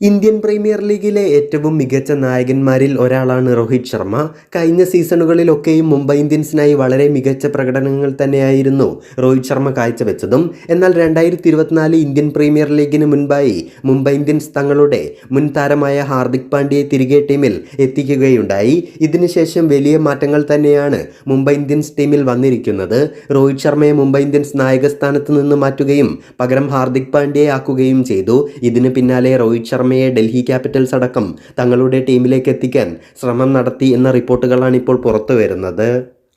Indian premier ലീഗിലെ ഏറ്റവും മികച്ച നായകന്മാരിൽ ഒരാളാണ് രോഹിത് ശർമ്മ. കഴിഞ്ഞ സീസണുകളിലൊക്കെയും മുംബൈ ഇന്ത്യൻസിനായി വളരെ മികച്ച പ്രകടനങ്ങൾ തന്നെയായിരുന്നു രോഹിത് ശർമ്മ കാഴ്ചവെച്ചതും. എന്നാൽ രണ്ടായിരത്തി ഇരുപത്തിനാല് ഇന്ത്യൻ പ്രീമിയർ ലീഗിന് മുൻപായി മുംബൈ ഇന്ത്യൻസ് തങ്ങളുടെ മുൻ താരമായ ഹാർദിക് പാണ്ഡ്യയെ തിരികെ ടീമിൽ എത്തിക്കുകയുണ്ടായി. ഇതിനുശേഷം വലിയ മാറ്റങ്ങൾ തന്നെയാണ് മുംബൈ ഇന്ത്യൻസ് ടീമിൽ വന്നിരിക്കുന്നത്. രോഹിത് ശർമ്മയെ മുംബൈ ഇന്ത്യൻസ് നായകസ്ഥാനത്ത് നിന്ന് മാറ്റുകയും പകരം ഹാർദിക് പാണ്ഡ്യയെ ആക്കുകയും ചെയ്തു. ഇതിന് പിന്നാലെ രോഹിത് ശർമ്മയെ ഡൽഹി ക്യാപിറ്റൽസ് അടക്കം തങ്ങളുടെ ടീമിലേക്ക് എത്തിക്കാൻ ശ്രമം നടത്തി എന്ന റിപ്പോർട്ടുകളാണ് ഇപ്പോൾ പുറത്തു വരുന്നത്.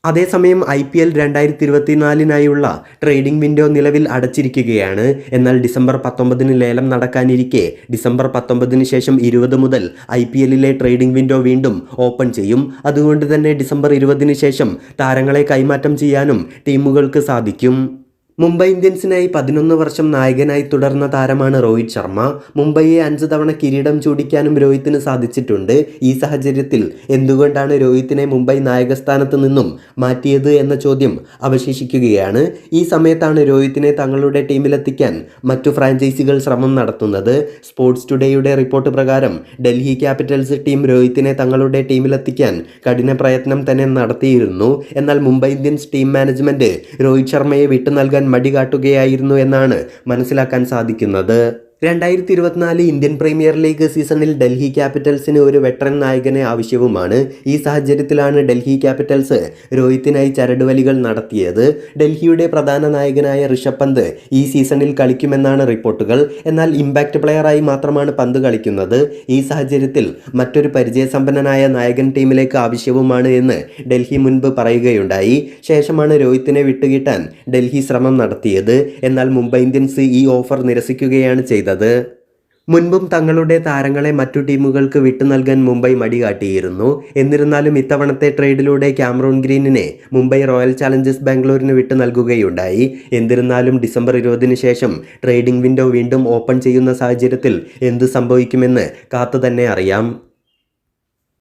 അതേസമയം ഐ പി എൽ രണ്ടായിരത്തി ഇരുപത്തിനാലിനായുള്ള ട്രേഡിംഗ് വിൻഡോ നിലവിൽ അടച്ചിരിക്കുകയാണ്. എന്നാൽ ഡിസംബർ പത്തൊമ്പതിന് ലേലം നടക്കാനിരിക്കെ ഡിസംബർ പത്തൊമ്പതിന് ശേഷം ഇരുപത് മുതൽ ഐ പി എല്ലിലെ ട്രേഡിംഗ് വിൻഡോ വീണ്ടും ഓപ്പൺ ചെയ്യും. അതുകൊണ്ട് തന്നെ ഡിസംബർ ഇരുപതിന് ശേഷം താരങ്ങളെ കൈമാറ്റം ചെയ്യാനും ടീമുകൾക്ക് സാധിക്കും. മുംബൈ ഇന്ത്യൻസിനായി പതിനൊന്ന് വർഷം നായകനായി തുടർന്ന താരമാണ് രോഹിത് ശർമ്മ. മുംബൈയെ അഞ്ച് തവണ കിരീടം ചൂടിക്കാനും രോഹിത്തിന് സാധിച്ചിട്ടുണ്ട്. ഈ സാഹചര്യത്തിൽ എന്തുകൊണ്ടാണ് രോഹിത്തിനെ മുംബൈ നായകസ്ഥാനത്ത് നിന്നും മാറ്റിയത് എന്ന ചോദ്യം അവശേഷിക്കുകയാണ്. ഈ സമയത്താണ് രോഹിത്തിനെ തങ്ങളുടെ ടീമിലെത്തിക്കാൻ മറ്റു ഫ്രാഞ്ചൈസികൾ ശ്രമം നടത്തുന്നത്. സ്പോർട്സ് ടുഡേയുടെ റിപ്പോർട്ട് പ്രകാരം ഡൽഹി ക്യാപിറ്റൽസ് ടീം രോഹിത്തിനെ തങ്ങളുടെ ടീമിലെത്തിക്കാൻ കഠിന പ്രയത്നം തന്നെ നടത്തിയിരുന്നു. എന്നാൽ Mumbai Indians team management Rohit ശർമ്മയെ വിട്ടു നൽകാൻ മടി കാട്ടുകയായിരുന്നു എന്നാണ് മനസ്സിലാക്കാൻ സാധിക്കുന്നത്. രണ്ടായിരത്തി ഇരുപത്തിനാല് ഇന്ത്യൻ പ്രീമിയർ ലീഗ് സീസണിൽ ഡൽഹി ക്യാപിറ്റൽസിന് ഒരു വെറ്ററൻ നായകനെ ആവശ്യവുമാണ്. ഈ സാഹചര്യത്തിലാണ് ഡൽഹി ക്യാപിറ്റൽസ് രോഹിത്തിനായി ചരടുവലികൾ നടത്തിയത്. ഡൽഹിയുടെ പ്രധാന നായകനായ ഋഷഭ് പന്ത് ഈ സീസണിൽ കളിക്കുമെന്നാണ് റിപ്പോർട്ടുകൾ. എന്നാൽ ഇമ്പാക്റ്റ് പ്ലെയറായി മാത്രമാണ് പന്ത് കളിക്കുന്നത്. ഈ സാഹചര്യത്തിൽ മറ്റൊരു പരിചയസമ്പന്നനായ നായകൻ ടീമിലേക്ക് ആവശ്യവുമാണ് എന്ന് ഡൽഹി മുൻപ് പറയുകയുണ്ടായി. ശേഷമാണ് രോഹിത്തിനെ വിട്ടുകിട്ടാൻ ഡൽഹി ശ്രമം നടത്തിയത്. എന്നാൽ മുംബൈ ഇന്ത്യൻസ് ഈ ഓഫർ നിരസിക്കുകയാണ് ചെയ്തത്. മുൻപും തങ്ങളുടെ താരങ്ങളെ മറ്റു ടീമുകൾക്ക് വിട്ടു നൽകാൻ മുംബൈ മടി കാട്ടിയിരുന്നു എന്നിരുന്നാലും ഇത്തവണത്തെ ട്രേഡിലൂടെ ക്യാമറോൺ ഗ്രീനിനെ മുംബൈ റോയൽ ചാലഞ്ചേഴ്സ് ബാംഗ്ലൂരിന് വിട്ടു നൽകുകയുണ്ടായി. എന്നിരുന്നാലും ഡിസംബർ ഇരുപതിന് ശേഷം ട്രേഡിംഗ് വിൻഡോ വീണ്ടും ഓപ്പൺ ചെയ്യുന്ന സാഹചര്യത്തിൽ എന്ത് സംഭവിക്കുമെന്ന് കാത്തു തന്നെ അറിയാം.